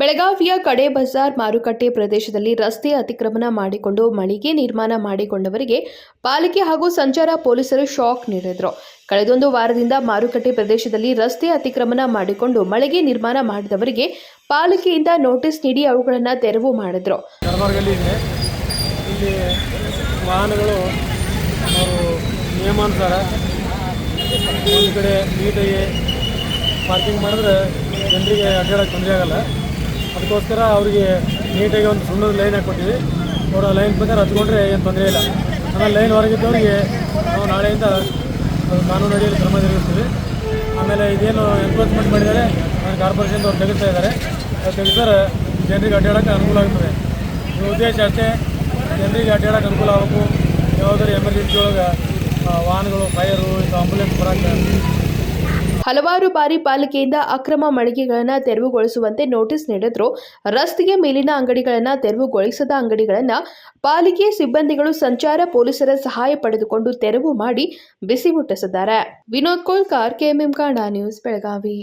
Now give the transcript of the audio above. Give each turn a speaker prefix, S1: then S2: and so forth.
S1: ಬೆಳಗಾವಿಯ ಕಡೆ ಬಜಾರ್ ಮಾರುಕಟ್ಟೆ ಪ್ರದೇಶದಲ್ಲಿ ರಸ್ತೆ ಅತಿಕ್ರಮಣ ಮಾಡಿಕೊಂಡು ಮಳಿಗೆ ನಿರ್ಮಾಣ ಮಾಡಿಕೊಂಡವರಿಗೆ ಪಾಲಿಕೆ ಹಾಗೂ ಸಂಚಾರ ಪೊಲೀಸರು ಶಾಕ್ ನೀಡಿದರು. ಕಳೆದೊಂದು ವಾರದಿಂದ ಮಾರುಕಟ್ಟೆ ಪ್ರದೇಶದಲ್ಲಿ ರಸ್ತೆ ಅತಿಕ್ರಮಣ ಮಾಡಿಕೊಂಡು ಮಳಿಗೆ ನಿರ್ಮಾಣ ಮಾಡಿದವರಿಗೆ ಪಾಲಿಕೆಯಿಂದ ನೋಟಿಸ್ ನೀಡಿ ಅವುಗಳನ್ನು ತೆರವು ಮಾಡಿದರು.
S2: ವಾಹನಗಳು ನಿಯಮಾನುಸಾರ ಒಂದು ಕಡೆ ನೀಟಾಗಿ ಪಾರ್ಕಿಂಗ್ ಮಾಡಿದ್ರೆ ಜನರಿಗೆ ಅಡ್ಡಾಡೋಕ್ಕೆ ತೊಂದರೆ ಆಗಲ್ಲ. ಅದಕ್ಕೋಸ್ಕರ ಅವರಿಗೆ ನೀಟಾಗಿ ಒಂದು ಸುಣ್ಣದ ಲೈನ್ ಹಾಕ್ಕೊಟ್ಟಿವಿ. ಆ ಲೈನ್ ಪ್ರಕಾರ ಹಚ್ಕೊಂಡ್ರೆ ಏನು ತೊಂದರೆ ಇಲ್ಲ. ಆಮೇಲೆ ಲೈನ್ ಹೊರಗಿದ್ದವರಿಗೆ ನಾವು ನಾಳೆಯಿಂದ ಕಾನೂನು ಅಡಿಯಲ್ಲಿ ಕ್ರಮ ಜರುಗಿಸ್ತೀವಿ. ಆಮೇಲೆ ಇದೇನು ಎನ್ಕ್ರೋಚ್ಮೆಂಟ್ ಮಾಡಿದ್ದಾರೆ ಕಾರ್ಪೊರೇಷನ್ ಕಾರ್ಪೊರೇಷನ್ದವ್ರು ತೆಗಿತಾ ಇದ್ದಾರೆ. ಅದು ತೆಗೆದರೆ ಜನರಿಗೆ ಅಡ್ಡಾಡೋಕ್ಕೆ ಅನುಕೂಲ ಆಗ್ತದೆ. ಈ ಉದ್ದೇಶ ಅಷ್ಟೇ, ಜನರಿಗೆ ಅಡ್ಡಾಡೋಕ್ಕೆ ಅನುಕೂಲ ಆಗಬೇಕು. ಯಾವುದಾದ್ರು ಎಮರ್ಜೆನ್ಸಿ ಒಳಗೆ ವಾಹನಗಳು ಫೈರು ಇದು ಆಂಬುಲೆನ್ಸ್ ಬರೋಕ್ಕೆ
S1: ಹಲವಾರು ಬಾರಿ ಪಾಲಿಕೆಯಿಂದ ಅಕ್ರಮ ಮಳಿಗೆಗಳನ್ನು ತೆರವುಗೊಳಿಸುವಂತೆ ನೋಟಿಸ್ ನೀಡಿದ್ರು. ರಸ್ತೆಗೆ ಮೇಲಿನ ಅಂಗಡಿಗಳನ್ನು ತೆರವುಗೊಳಿಸದ ಅಂಗಡಿಗಳನ್ನು ಪಾಲಿಕೆ ಸಿಬ್ಬಂದಿಗಳು ಸಂಚಾರ ಪೊಲೀಸರ ಸಹಾಯ ಪಡೆದುಕೊಂಡು ತೆರವು ಮಾಡಿ ಬಿಸಿ ಮುಟ್ಟಿಸಿದ್ದಾರೆ. ವಿನೋದ್ ಕೋಲ್ಕಾರ್, ಕೆಎಂಎಂ ಕಾಂಡ ನ್ಯೂಸ್, ಬೆಳಗಾವಿ.